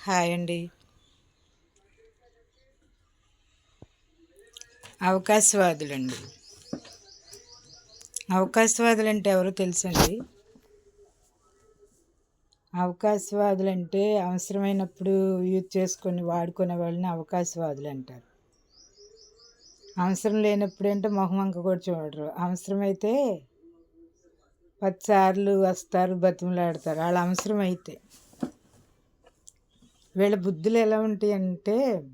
Hi అండి. అవకాశవాదులండి. అవకాశవాదులు అంటే ఎవరో తెలుసండి? అవకాశవాదులు అంటే అవసరమైనప్పుడు యూజ్ చేసుకొని వాడుకునే వాళ్ళని అవకాశవాదులు అంటారు అవసరం లేనప్పుడు అంటే మొహం వంక కూడా చూడరు. అవసరమైతే పదిసార్లు వస్తారు బతిమలాడతారు. వాళ్ళ అవసరం అయితే వీళ్ళ బుద్ధులు ఎలా ఉంటాయి అంటే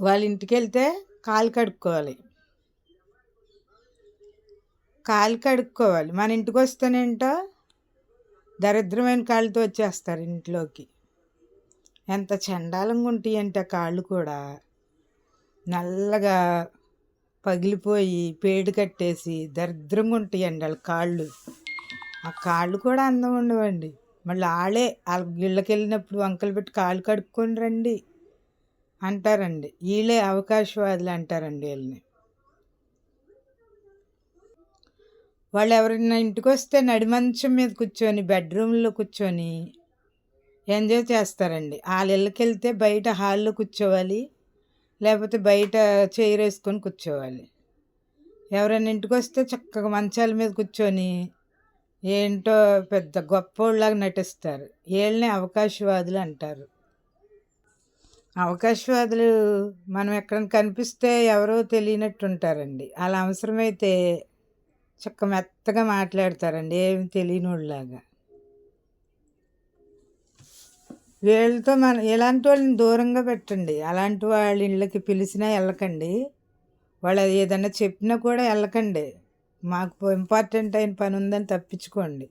వాళ్ళ ఇంటికి వెళ్తే కాలు కడుక్కోవాలి. కాలు కడుక్కోవాలి. మన ఇంటికి వస్తేనేంటో దరిద్రమైన కాళ్ళతో వచ్చేస్తారు ఇంట్లోకి. ఎంత చండాలంగా ఉంటాయి అంటే కాళ్ళు కూడా. నల్లగా పగిలిపోయి పేడు కట్టేసి దరిద్రంగా ఉంటాయండి వాళ్ళ కాళ్ళు. ఆ కాళ్ళు కూడా అందం ఉండవండి. మళ్ళీ ఆళ్ళే వాళ్ళ ఇళ్ళకి వెళ్ళినప్పుడు వంకలు పెట్టి కాలు కడుక్కొని రండి అంటారండి. వీళ్ళే అవకాశవాదులు అంటారండి వీళ్ళని వాళ్ళు ఎవరైనా ఇంటికి వస్తే నడిమంచం మీద కూర్చొని బెడ్రూమ్లో కూర్చొని ఎంజాయ్ చేస్తారండి. వాళ్ళ ఇళ్ళకి వెళ్తే బయట హాల్లో కూర్చోవాలి లేకపోతే బయట చైర్ వేసుకొని కూర్చోవాలి. ఎవరైనా ఇంటికి వస్తే చక్కగా మంచాల మీద కూర్చొని ఏంటో పెద్ద గొప్పోళ్ళలాగా నటిస్తారు. వీళ్ళని అవకాశవాదులు అంటారు. అవకాశవాదులు మనం ఎక్కడైనా కనిపిస్తే ఎవరో తెలియనట్టు ఉంటారండి అలా అవసరమైతే చక్క మెత్తగా మాట్లాడతారండి. ఏమి తెలియనోళ్ళలాగా. వీళ్ళతో మన ఇలాంటి వాళ్ళని దూరంగా పెట్టండి. అలాంటి వాళ్ళ ఇళ్ళకి పిలిచినా వెళ్ళకండి. వాళ్ళు ఏదన్నా చెప్పినా కూడా వెళ్ళకండి. మాకు ఇంపార్టెంట్ అయిన పని ఉందని తప్పించుకోండి.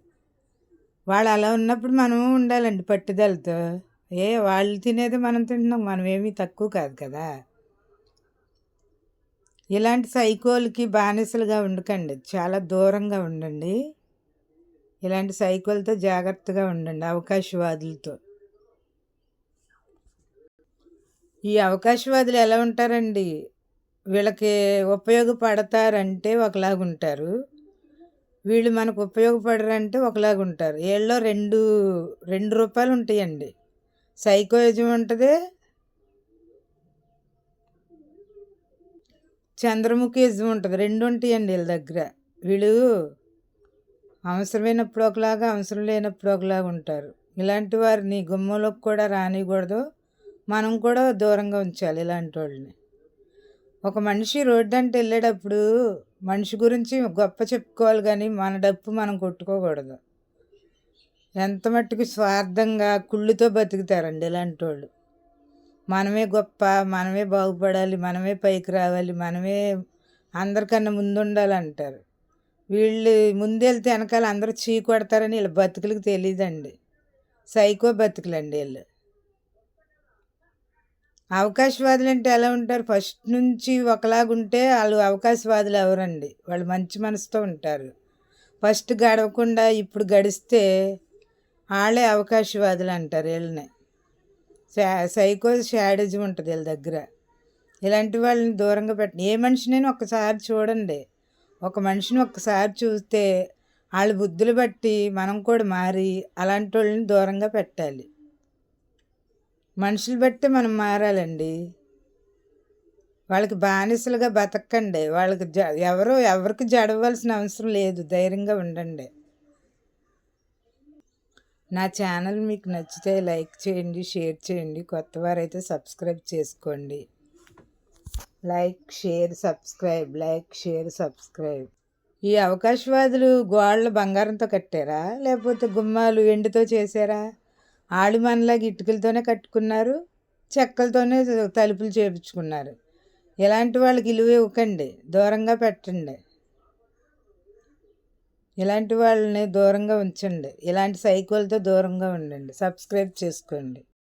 వాళ్ళు అలా ఉన్నప్పుడు మనము ఉండాలండి పట్టుదలతో. ఏ వాళ్ళు తినేది మనం తింటున్నాం మనం ఏమీ తక్కువ కాదు కదా. ఇలాంటి సైకోలకి బానిసలుగా ఉండకండి. చాలా దూరంగా ఉండండి. ఇలాంటి సైకోలతో జాగ్రత్తగా ఉండండి అవకాశవాదులతో. ఈ అవకాశవాదులు ఎలా ఉంటారండి? వీళ్ళకి ఉపయోగపడతారంటే ఒకలాగా ఉంటారు వీళ్ళు మనకు ఉపయోగపడరంటే ఒకలాగా ఉంటారు వీళ్ళలో రెండు రెండు రూపాయలు ఉంటాయండి సైకోయిజం ఉంటుంది. చంద్రముఖిజం ఉంటుంది. రెండు ఉంటాయండి వీళ్ళ దగ్గర. వీళ్ళు అవసరమైనప్పుడు ఒకలాగా అవసరం లేనప్పుడు ఒకలాగా ఉంటారు ఇలాంటి వారిని గుమ్మంలోకి కూడా రానికూడదు మనం కూడా దూరంగా ఉంచాలి ఇలాంటి వాళ్ళని. ఒక మనిషి రోడ్డు అంటే వెళ్ళేటప్పుడు మనిషి గురించి గొప్ప చెప్పుకోవాలి కానీ మన డప్పు మనం కొట్టుకోకూడదు. ఎంత మట్టుకు స్వార్థంగా కుళ్ళుతో బతుకుతారండి ఇలాంటి వాళ్ళు మనమే గొప్ప మనమే బాగుపడాలి మనమే పైకి రావాలి మనమే అందరికన్నా ముందు ఉండాలంటారు వీళ్ళు ముందెళ్తే వెనకాల అందరూ చీ కొడతారని వీళ్ళ బతుకులకు తెలియదండి సైకో బతుకులండి వీళ్ళు. అవకాశవాదులు అంటే ఎలా ఉంటారు? ఫస్ట్ నుంచి ఒకలాగుంటే వాళ్ళు అవకాశవాదులు ఎవరండి? వాళ్ళు మంచి మనసుతో ఉంటారు. ఫస్ట్ గడవకుండా ఇప్పుడు గడిస్తే వాళ్ళే అవకాశవాదులు అంటారు వీళ్ళని. సైకో షాడిజం ఉంటుంది వీళ్ళ దగ్గర. ఇలాంటి వాళ్ళని దూరంగా పెట్టండి ఏ మనిషినైనా ఒక్కసారి చూడండి. ఒక మనిషిని ఒక్కసారి చూస్తే వాళ్ళ బుద్ధులు బట్టి మనం కూడా మారి అలాంటి వాళ్ళని దూరంగా పెట్టాలి. మనుషులు బట్టి మనం మారాలండి. వాళ్ళకి బానిసలుగా బతకండి. వాళ్ళకి జ ఎవరు ఎవరికి జడవలసిన అవసరం లేదు. ధైర్యంగా ఉండండి. నా ఛానల్ మీకు నచ్చితే లైక్ చేయండి షేర్ చేయండి. కొత్త వారైతే సబ్స్క్రైబ్ చేసుకోండి. Like share subscribe like share subscribe. ఈ అవకాశవాదులు గోడలు బంగారంతో కట్టారా? లేకపోతే గుమ్మాలు ఎండుతో చేశారా? ఆళ్ళు మనలాగా ఇటుకలతోనే కట్టుకున్నారు చెక్కలతోనే తలుపులు చేపించుకున్నారు. ఇలాంటి వాళ్ళకి ఇలువ ఇవ్వకండి దూరంగా పెట్టండి. ఇలాంటి వాళ్ళని దూరంగా ఉంచండి ఇలాంటి సైకోలతో దూరంగా ఉండండి సబ్స్క్రైబ్ చేసుకోండి.